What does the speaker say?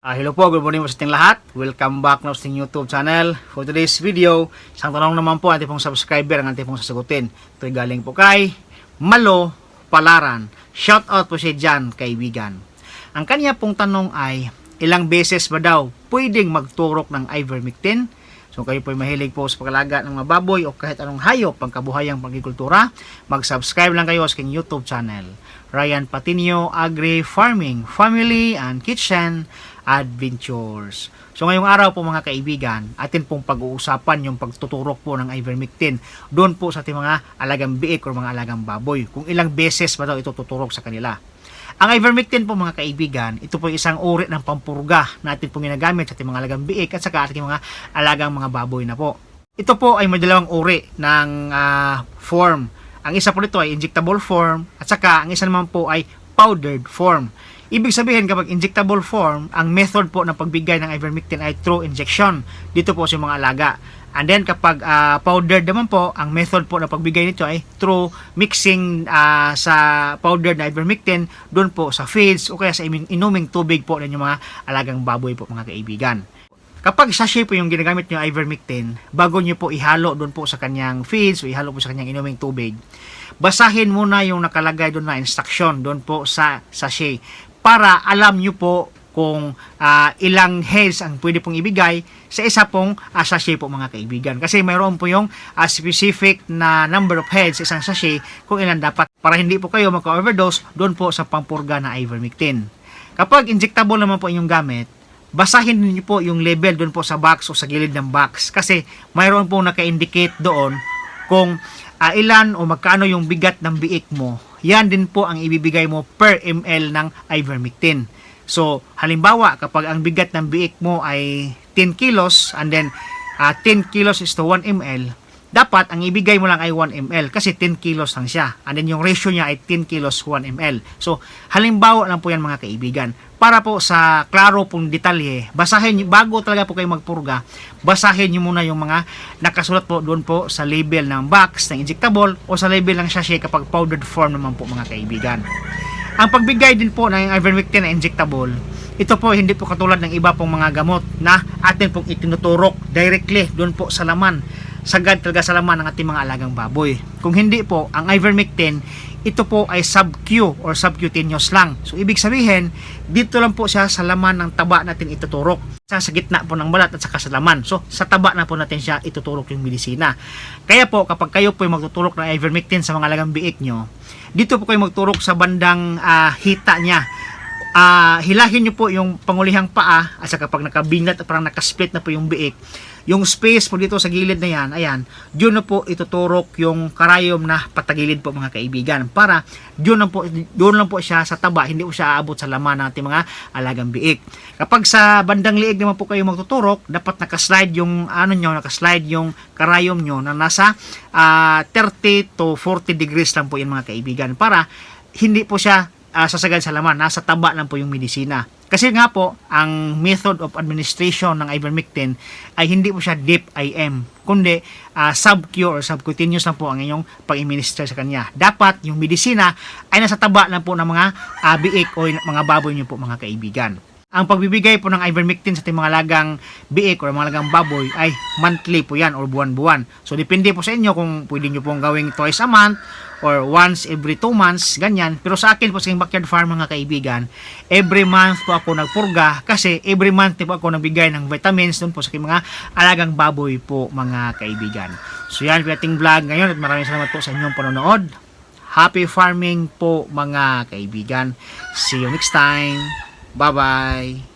Ah, hello po, good morning po sa ating lahat. Welcome back na sa ating YouTube channel. For today's video, isang tanong naman po ating pong subscriber ang ating pong sasagutin. Ito galing po kay Malo Palaran. Shout out po siya dyan, kaibigan. Ang kanya pong tanong ay, ilang beses ba daw pwedeng magturok ng ivermectin? So kayo po ay mahilig po sa pagalaga ng mga baboy o kahit anong hayop pang kabuhayang pagkikultura, mag-subscribe lang kayo sa aking YouTube channel. Ryan Patinio Agri Farming, Family and Kitchen Adventures. So ngayong araw po mga kaibigan, atin pong pag-uusapan yung pagtuturok po ng ivermectin doon po sa ating mga alagang biik o mga alagang baboy. Kung ilang beses ba daw ito tuturok sa kanila. Ang ivermectin po mga kaibigan, ito po isang uri ng pampurga na atin pong ginagamit sa ating mga alagang biik at saka ating mga alagang mga baboy na po. Ito po ay may dalawang uri ng ah, form. Ang isa po nito ay injectable form at saka ang isa naman po ay powdered form. Ibig sabihin kapag injectable form, ang method po ng pagbigay ng ivermectin ay through injection dito po sa mga alaga. And then kapag ah, powdered naman po, ang method po ng pagbigay nito ay through mixing ah, sa powdered na ivermectin doon po sa feeds o kaya sa inuming tubig po ng mga alagang baboy po mga kaibigan. Kapag sachet po yung ginagamit nyo ivermectin, bago nyo po ihalo doon po sa kanyang feeds o ihalo po sa kanyang inuming tubig, basahin muna yung nakalagay doon na instruction doon po sa sachet para alam nyo po kung ah, ilang heads ang pwede pong ibigay sa isa pong ah, sachet po mga kaibigan. Kasi mayroon po yung ah, specific na number of heads sa isang sachet kung ilan dapat para hindi po kayo magka-overdose doon po sa pampurga na ivermectin. Kapag injectable naman po inyong gamit, basahin niyo po yung label doon po sa box o sa gilid ng box kasi mayroon po naka-indicate doon kung ah, ilan o magkano yung bigat ng biik mo. Yan din po ang ibibigay mo per ml ng ivermectin. So, halimbawa, kapag ang bigat ng biik mo ay 10 kilos and then ah, 10 kilos is to 1 ml, dapat ang ibigay mo lang ay 1 ml kasi 10 kilos lang siya. And then yung ratio niya ay 10 kilos 1 ml. So, halimbawa lang po yan mga kaibigan. Para po sa klaro pong detalye, basahin niyo, bago talaga po kayo magpurga, basahin niyo muna yung mga nakasulat po doon po sa label ng box ng injectable o sa label ng sachet kapag powdered form naman po mga kaibigan. Ang pagbigay din po ng ivermectin na injectable, ito po hindi po katulad ng iba pong mga gamot na atin pong itinuturok directly doon po sa laman sagad talaga sa laman ng ating mga alagang baboy. Kung hindi po, ang ivermectin, ito po ay sub-Q or subcutaneous lang. So, ibig sabihin, dito lang po siya sa laman ng taba natin ituturok. Sa, sa gitna po ng balat at sa laman. So, sa taba na po natin siya ituturok yung medisina. Kaya po, kapag kayo po ay magtuturok ng ivermectin sa mga alagang biik nyo, dito po kayo magturok sa bandang ah, hita niya ah hilahin nyo po yung pangulihang paa at saka kapag nakabinat at parang nakasplit na po yung biik yung space po dito sa gilid na yan ayan yun na po ituturok yung karayom na patagilid po mga kaibigan. Para yun lang po doon lang po siya sa taba hindi po siya aabot sa laman ng ating mga alagang biik. Kapag sa bandang liig naman po kayo magtuturok dapat nakaslide yung ano nyo nakaslide yung karayom nyo na nasa ah, 30 to 40 degrees lang po yan mga kaibigan. Para hindi po siya ah, sasagad sa laman, nasa taba lang po yung medisina. Kasi nga po, ang method of administration ng ivermectin ay hindi po siya deep IM, kundi ah, sub-Q or subcutaneous lang po ang inyong pag-administer sa kanya. Dapat yung medisina ay nasa taba lang po ng mga ah, biik o mga baboy niyo po mga kaibigan. Ang pagbibigay po ng ivermectin sa ating mga lagang biik o mga lagang baboy ay monthly po yan or buwan-buwan. So depende po sa inyo kung pwede nyo pong gawing twice a month or once every 2 months, ganyan. Pero sa akin po sa backyard farm mga kaibigan, every month po ako nagpurga kasi every month po ako nagbigay ng vitamins doon po sa aking mga alagang baboy po mga kaibigan. So yan po ating vlog ngayon at maraming salamat po sa inyong panonood. Happy farming po mga kaibigan. See you next time. Bye-bye.